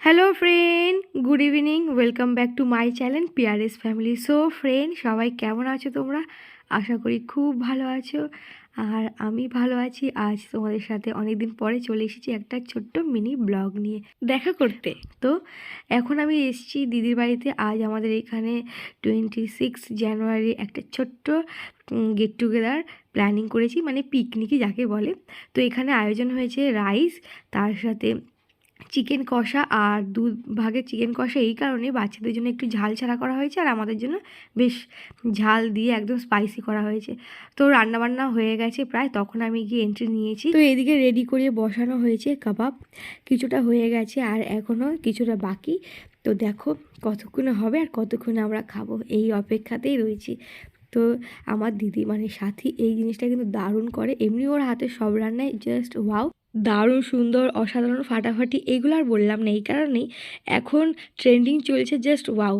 Hello friend good evening welcome back to my channel PRS family so friend সবাই কেমন আছো তোমরা? আশা করি খুব ভালো আছো। আর আমি ভালো আছি। আজ তোমাদের সাথে অনেক দিন পরে চলে এসেছি একটা ছোট্ট মিনি ব্লগ নিয়ে দেখা করতে। তো, এখন আমি এসেছি দিদির বাড়িতে। আজ আমাদের এখানে টোয়েন্টি সিক্স জানুয়ারি একটা ছোট্ট গেট টুগেদার প্ল্যানিং করেছি। মানে পিকনিকই যাকে বলে। তো, এখানে আয়োজন হয়েছে রাইস তার সাথে চিকেন কষা আর দু ভাগের চিকেন কষা এই কারণে বাচ্চাদের জন্য একটু ঝাল ছাড়া করা হয়েছে আর আমাদের জন্য বেশ ঝাল দিয়ে একদম স্পাইসি করা হয়েছে। তো রান্নাবান্না হয়ে গেছে প্রায়, তখন আমি গিয়ে এন্ট্রি নিয়েছি। তো এদিকে রেডি করে বসানো হয়েছে কাবাব কিছুটা হয়ে গেছে আর এখনও কিছুটা বাকি। তো দেখো কতক্ষণে হবে আর কতক্ষণে আমরা খাব, এই অপেক্ষাতেই রয়েছি। তো আমার দিদি মানে সাথী এই জিনিসটা কিন্তু দারুণ করে। এমনি ওর হাতে সব রান্নায় জাস্ট ওয়াও দারুণ, সুন্দর, অসাধারণ, ফাটাফাটি, এগুলো আর বললাম না, এই কারণেই এখন ট্রেন্ডিং চলছে জাস্ট ওয়াও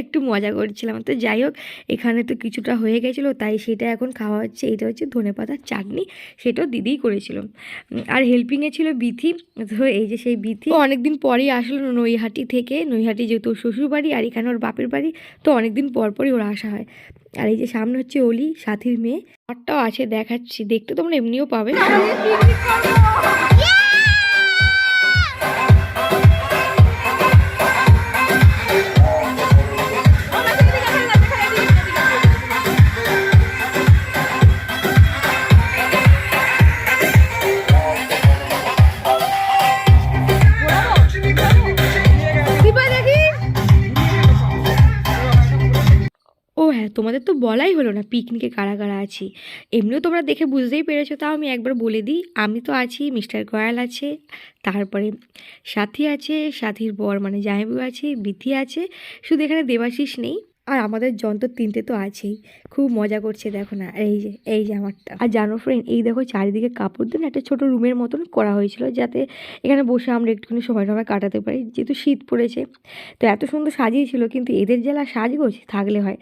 একটু মজা করছিলাম। তো যাই হোক, এখানে তো কিছুটা হয়ে গেছিল, তাই সেটা এখন খাওয়া হচ্ছে। এটা হচ্ছে ধনে পাতার চাটনি, সেটাও দিদিই করেছিল। আর হেল্পিংয়ে ছিল বিথি। তো এই যে সেই বিথি অনেক দিন পরেই আসলো নৈহাটি থেকে। নৈহাটি যেহেতু শ্বশুর বাড়ি আর এখানে ওর বাপের বাড়ি, তো অনেক দিন পর পরই ওর আসা হয়। আর এই যে সামনে হচ্ছে অলি, সাথীর মেয়ে। ঘরটাও আছে, দেখাচ্ছি। দেখতে তোমরা এমনিও পাবে। তোমাদের তো বলাই হলো না পিকনিকে কারা কারা আছি। এমনিও তোমরা দেখে বুঝতেই পেরেছ, তাও আমি একবার বলে দিই, আমি তো আছি, মিস্টার গয়াল আছে, তারপরে সাথী আছে, সাথীর বর মানে জামাইবু আছে, বিথি আছে, শুধু এখানে দেবাশিস নেই, আর আমাদের যন্ত্র তিনটে তো আছেই। খুব মজা করছে দেখো না, এই যে এই যে আমারটা। আর জানো ফ্রেন্ড এই দেখো চারিদিকে কাপড় দিয়ে একটা ছোটো রুমের মতন করা হয়েছিল, যাতে এখানে বসে আমরা একটুখানি সময় সময় কাটাতে পারি, যেহেতু শীত পড়েছে। তো এত সুন্দর সাজিয়েছিল, কিন্তু এদের জেলা সাজগোজ, থাকলে হয়।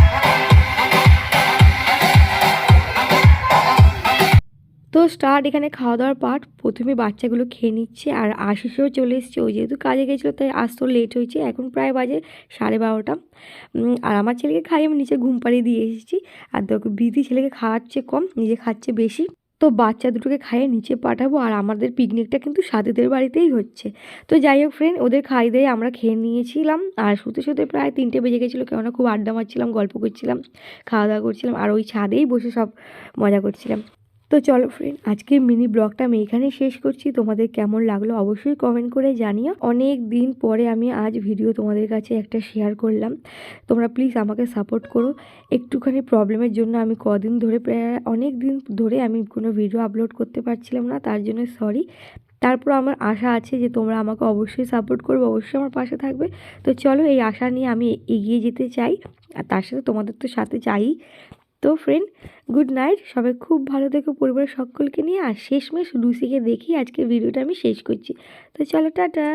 তো স্টার্ট এখানে খাওয়া দাওয়ার পার্ট। প্রথমে বাচ্চাগুলো খেয়ে নিচ্ছে আর আশিসেও চলে এসছে। ও যেহেতু কাজে গেছিল, তাই আসতেও লেট হয়েছে। এখন প্রায় বাজে সাড়ে বারোটা। আর আমার ছেলেকে খাই আমি নিচে ঘুম পাড়িয়ে দিয়ে এসেছি। আর দেখো বিধি ছেলেকে খাওয়াচ্ছে কম, নিজে খাচ্ছে বেশি। তো বাচ্চা দুটোকে খাইয়ে নিচে পাঠাবো। আর আমাদের পিকনিকটা কিন্তু সাথীদের বাড়িতেই হচ্ছে। তো যাই হোক ফ্রেন্ড ওদের খাই দিয়ে আমরা খেয়ে নিয়েছিলাম। আর শুতে শুতে প্রায় তিনটে বেজে গেছিল। কেননা খুব আড্ডা মারছিলাম, গল্প করছিলাম, খাওয়া দাওয়া করছিলাম। আর ওই ছাদেই বসে সব মজা করছিলাম। তো চলো ফ্রেন্ড আজকের মিনি ব্লগটা আমি এখানেই শেষ করছি। তোমাদের কেমন লাগল অবশ্যই কমেন্ট করে জানিও। অনেক দিন পরে আমি আজ ভিডিও তোমাদের কাছে একটা শেয়ার করলাম। তোমরা প্লিজ আমাকে সাপোর্ট করো। একটুখানি প্রবলেমের জন্য আমি কদিন ধরে প্রায় অনেক দিন ধরে আমি কোনো ভিডিও আপলোড করতে পারছিলাম না, তার জন্য সরি তারপর আমার আশা আছে যে তোমরা আমাকে অবশ্যই সাপোর্ট করবে, অবশ্যই আমার পাশে থাকবে। তো চলো এই আশা নিয়ে আমি এগিয়ে যেতে চাই। আর তার সাথে তোমাদের তো সাথে চাই। তো ফ্রেন্ড গুড নাইট সবাই খুব ভালো থেকো পরিবারের সকলকে নিয়ে। আর শেষমেশ লুসিকে দেখি আজকে ভিডিওটা আমি শেষ করছি। তো চলো, টাটা।